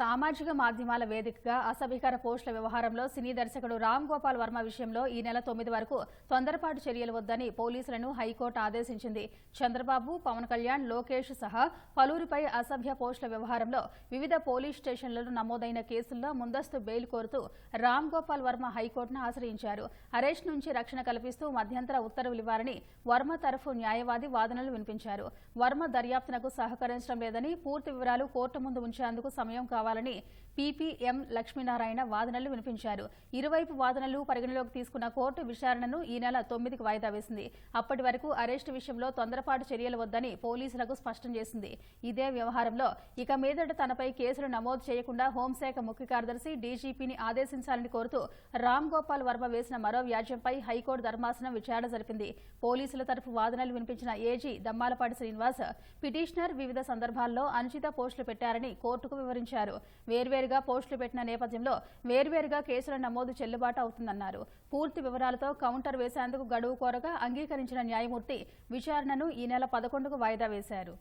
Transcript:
సామాజిక మాధ్యమాల వేదికగా అసభ్యకర పోస్టుల వ్యవహారంలో సినీ దర్శకుడు రామ్ గోపాల్ వర్మ విషయంలో ఈ నెల తొమ్మిది వరకు తొందరపాటు చర్యలు వద్దని పోలీసులను హైకోర్టు ఆదేశించింది. చంద్రబాబు పవన్ కళ్యాణ్ లోకేష్ సహా పలువురిపై అసభ్య పోస్టుల వ్యవహారంలో వివిధ పోలీస్ స్టేషన్లలో నమోదైన కేసుల్లో ముందస్తు బెయిల్ కోరుతూ రామ్ గోపాల్ వర్మ హైకోర్టును ఆశ్రయించారు. అరెస్ట్ నుంచి రక్షణ కల్పిస్తూ మధ్యంతర ఉత్తర్వులివ్వాలని వర్మ తరఫు న్యాయవాది వాదనలు వినిపించారు. వర్మ దర్యాప్తునకు సహకరించడం లేదని పూర్తి వివరాలు కోర్టు ముందు ఉంచేందుకు సమయం కావాలి కావాలని పీపీఎం లక్ష్మీనారాయణ వాదనలు వినిపించారు. ఇరువైపు వాదనలు పరిగణలోకి తీసుకున్న కోర్టు విచారణను ఈ నెల తొమ్మిదికి వాయిదా వేసింది. అప్పటి వరకు అరెస్టు విషయంలో తొందరపాటు చర్యలు వద్దని పోలీసులకు స్పష్టం చేసింది. ఇదే వ్యవహారంలో ఇక మీదట తనపై కేసులు నమోదు చేయకుండా హోంశాఖ ముఖ్య కార్యదర్శి డీజీపీని ఆదేశించాలని కోరుతూ రామ్ గోపాల్ వర్మ వేసిన మరో వ్యాజ్యంపై హైకోర్టు ధర్మాసనం విచారణ జరిపింది. పోలీసుల తరఫు వాదనలు వినిపించిన ఏజీ దమ్మాలపాటి శ్రీనివాస్ పిటిషనర్ వివిధ సందర్భాల్లో అనుచిత పోస్టులు పెట్టారని కోర్టుకు వివరించారు. వేర్వేరుగా పోస్టులు పెట్టిన నేపథ్యంలో వేర్వేరుగా కేసుల నమోదు చెల్లుబాటు అవుతుందన్నారు. పూర్తి వివరాలతో కౌంటర్ వేసేందుకు గడువు కోరగా అంగీకరించిన న్యాయమూర్తి విచారణను ఈ నెల పదకొండుకు వాయిదా వేశారు.